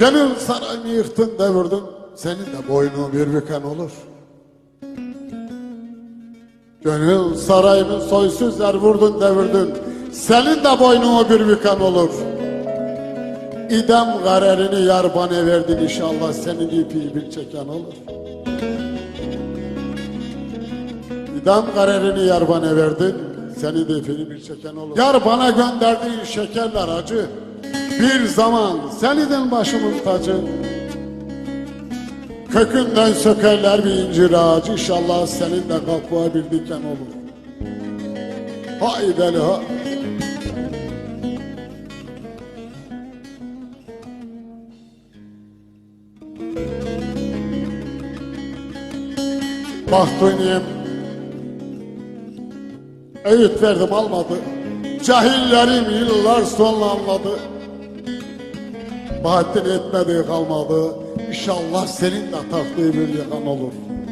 Gönül sarayımı yıktın devirdin, senin de boynun bir büken olur. Gönül sarayımı soysuz yer vurdun devirdin, senin de boynunu bir büken olur. İdem karerini yar bana verdin inşallah senin ipi bir çeken olur. İdam karerini yar bana verdin, senin de bir çeken olur. Yar bana gönderdiğin şekerler acı, bir zaman senidin başımın tacı. Kökünden sökerler bir incir ağacı, inşallah senin de kapuğa bir diken olur. Hay deli ha. Baht oynayayım. Öğüt verdim almadı. Cahillerim yıllar sonra anladı. Bahattin etmediği kalmadı. İnşallah senin de taktığı bir yakan olur.